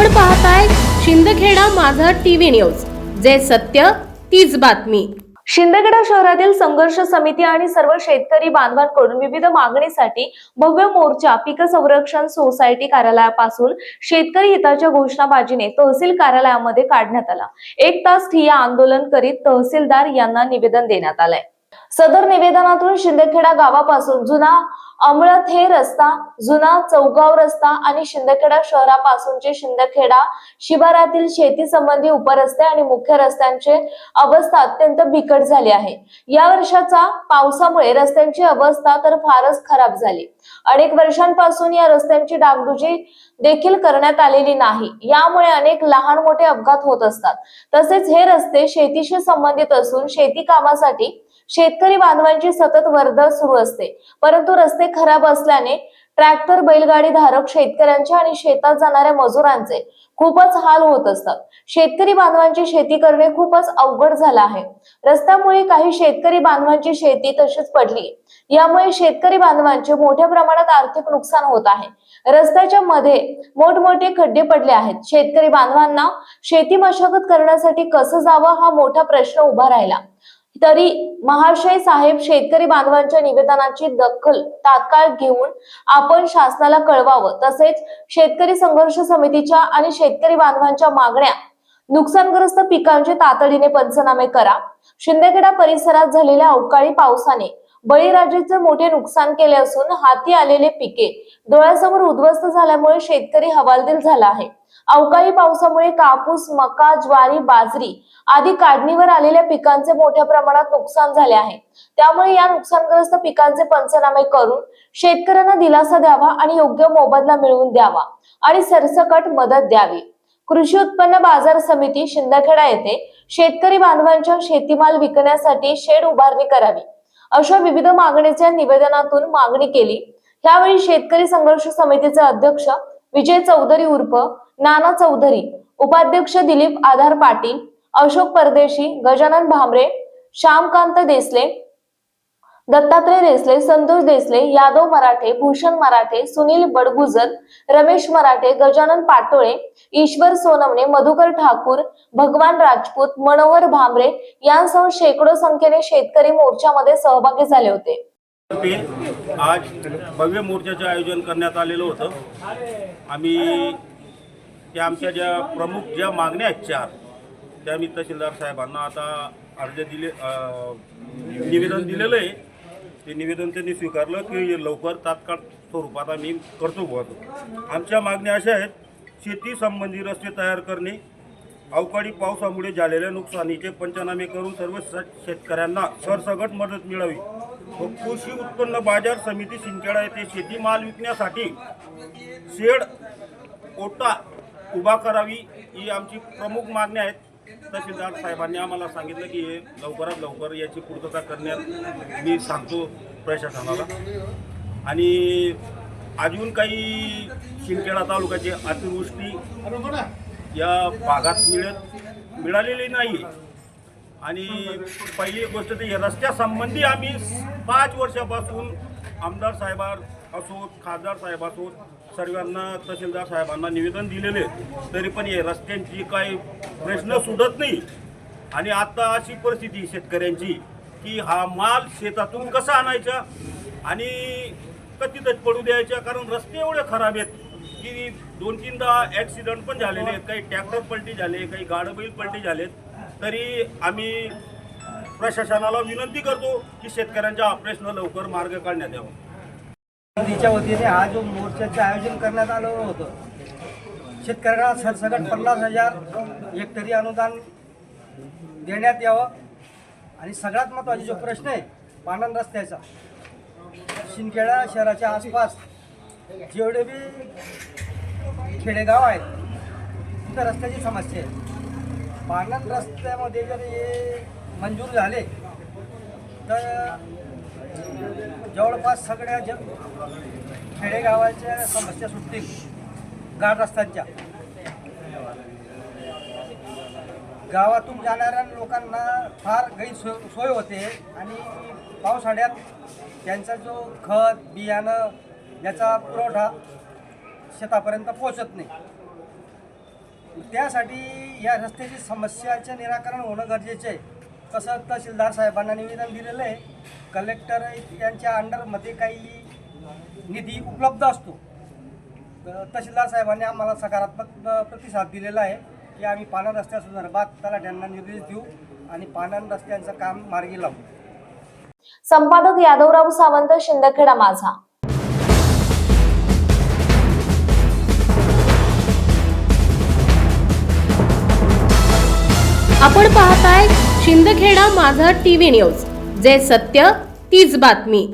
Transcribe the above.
आपण पाहताय शिंदखेडा माझा टीव्ही न्यूज. जे सत्य तीच बातमी. शिंदखेडा शहरातील संघर्ष समिती आणि सर्व शेतकरी बांधवांकडून विविध मागणीसाठी भव्य मोर्चा पीक संरक्षण सोसायटी कार्यालयापासून शेतकरी हिताच्या घोषणाबाजीने तहसील कार्यालयामध्ये काढण्यात आला. एक तास ठिय्या आंदोलन करीत तहसीलदार यांना निवेदन देण्यात आलंय. सदर निवेदनातून शिंदखेडा गावापासून जुना अमळथे रस्ता जुना चौगाव रस्ता आणि शिंदखेडा शहरापासूनचे शिंदखेडा शिवारातील शेती संबंधी उपरस्ते आणि मुख्य रस्त्यांचे अवस्था अत्यंत बिकट झाली आहे. या वर्षाचा पावसामुळे रस्त्यांची अवस्था तर फारच खराब झाली. अनेक वर्षांपासून या रस्त्यांची डागडुजी देखील करण्यात आलेली नाही. यामुळे अनेक लहान मोठे अपघात होत असतात. तसेच हे रस्ते शेतीशी संबंधित असून शेती कामासाठी शेतकरी बांधवांची सतत वर्दळ सुरू असते. परंतु रस्ते खराब असल्याने ट्रॅक्टर बैलगाडी धारक शेतकऱ्यांचे आणि शेतात जाणाऱ्या मजुरांचे खूपच हाल होत असतात. शेतकरी बांधवांची शेती करणे खूपच अवघड झालं आहे. रस्त्यामुळे काही शेतकरी बांधवांची शेती तशीच पडली. यामुळे शेतकरी बांधवांचे मोठ्या प्रमाणात आर्थिक नुकसान होत आहे. रस्त्याच्या मध्ये मोठमोठे खड्डे पडले आहेत. शेतकरी बांधवांना शेती मशागत करण्यासाठी कसं जावं हा मोठा प्रश्न उभा राहिला. तरी महाशय साहेब शेतकरी बांधवांच्या निवेदनाची दखल तात्काळ घेऊन आपण शासनाला कळवावं. तसेच शेतकरी संघर्ष समितीच्या आणि शेतकरी बांधवांच्या मागण्या नुकसानग्रस्त पिकांचे तातडीने पंचनामे करा. शिंदखेडा परिसरात झालेल्या अवकाळी पावसाने बळीराजेचे मोठे नुकसान केले असून हाती आलेले पिके डोळ्यासमोर उद्ध्वस्त झाल्यामुळे शेतकरी हवालदिल झाला आहे. अवकाळी पावसामुळे कापूस मका ज्वारी बाजरी आदी काढणीवर आलेल्या पिकांचे मोठ्या प्रमाणात नुकसान झाले आहे. त्यामुळे या नुकसानग्रस्त पिकांचे पंचनामे करून शेतकऱ्यांना दिलासा द्यावा आणि योग्य मोबदला मिळवून द्यावा आणि सरसकट मदत द्यावी. कृषी उत्पन्न बाजार समिती शिंदखेडा येथे शेतकरी बांधवांच्या शेतीमाल विकण्यासाठी शेड उभारणी करावी. अशा विविध मागणीच्या निवेदनातून मागणी केली. यावेळी शेतकरी संघर्ष समितीचे अध्यक्ष विजय चौधरी उर्फ नाना चौधरी उपाध्यक्ष दिलीप आधार पाटील अशोक परदेशी गजानन भामरे श्यामकांत देसले दत्तात्रय देसले संतोष देसले यादव मराठे भूषण मराठे सुनील बडगुजर रमेश मराठे गजानन पाटोळे ईश्वर सोनवणे मधुकर ठाकूर भगवान राजपूत मनोहर भांबरे यांसह शेकडो संख्येने शेतकरी मोर्चामध्ये सहभागी झाले होते. आज भव्य मोर्चाचे आयोजन करण्यात आलेलं होतं. आम्ही त्या आमच्या ज्या प्रमुख ज्या मागण्या आहेत चार त्या मी तहसीलदार साहेबांना आता अर्ज दिले निवेदन दिलेलं आहे. ते निवेदन त्यांनी स्वीकारलं की लवकर तात्काळ स्वरूपात आम्ही करतो बुवा आमच्या मागण्या अशा आहेत शेती संबंधी रस्ते तयार करणे अवकाळी पावसामुळे झालेल्या नुकसानीचे पंचनामे करून सर्व स- शेतकऱ्यांना सरसगट मदत मिळावी. व कृषी उत्पन्न बाजार समिती शिंदखेडा येथे शेतीमाल विकण्यासाठी शेड ओटा उभा करावी ही आमची प्रमुख मागणी आहेत. तहसीलदार साहेबांनी आम्हाला सांगितलं की हे लवकरात लवकर याची पूर्तता करण्यात मी सांगतो प्रशासनाला. आणि अजून काही शिंदखेडा तालुक्याची अतिवृष्टी या भागात मिळत मिळालेली नाही. आणि पहिली गोष्ट तर रस्त्यासंबंधी आम्ही पाच वर्षापासून आमदार साहेबांना असोत खासदार साहेब असोत सर्वांना तहसीलदार साहेबांना निवेदन दिलेले तरी पण हे रस्त्यांची काही प्रश्न सुटत नाही. आणि आता अशी परिस्थिती शेतकऱ्यांची की हा माल शेतातून कसा आणायचा आणि कधीतच पडू द्यायच्या कारण रस्ते एवढे खराब आहेत की दोन तीनदा ॲक्सिडंट पण झालेले आहेत. काही ट्रॅक्टर पलटी झाले काही गाडबैल पलटी झालेत तरी आम्ही प्रशासनाला विनंती करतो की शेतकऱ्यांच्या प्रश्न लवकर मार्ग काढण्यात यावा. तिच्या वतीने हा जो मोर्चाचं आयोजन करण्यात आलं होतं शेतकऱ्यांना सरसकट पन्नास हजार हेक्टरी अनुदान देण्यात यावं. आणि सगळ्यात महत्त्वाचा जो प्रश्न आहे पाणंद रस्त्याचा शिंदखेडा शहराच्या आसपास जेवढे बी खेडेगाव आहेत तिथं रस्त्याची समस्या आहे. पाणंद रस्त्यामध्ये जर हे मंजूर झाले तर जवळपास सगळ्या जग खेडेगावाच्या समस्या सुटतील. गाड रस्त्यांच्या. गावातून जाणाऱ्या लोकांना फार गैरसोय सोय होते आणि पावसाळ्यात त्यांचा जो खत बियाणं याचा पुरवठा शेतापर्यंत पोहोचत नाही. त्यासाठी या रस्त्याची समस्याचे निराकरण होणं गरजेचे आहे. तसं तहसीलदार साहेबांना निवेदन दिलेलं आहे. कलेक्टर यांच्या अंडरमध्ये काही निधी उपलब्ध असतो. तहसीलदार साहेबांनी आम्हाला सकारात्मक प्रतिसाद दिलेला आहे की आम्ही पाणंद रस्त्यासंदर्भात तलाठ्यांना निर्देश देऊ आणि पाणंद रस्त्यांचं काम मार्गी लावू. संपादक यादवराव सावंत शिंदखेडा माझा. आपण पाहताय शिंदखेडा माझा टीव्ही न्यूज. जे सत्य तीच बातमी.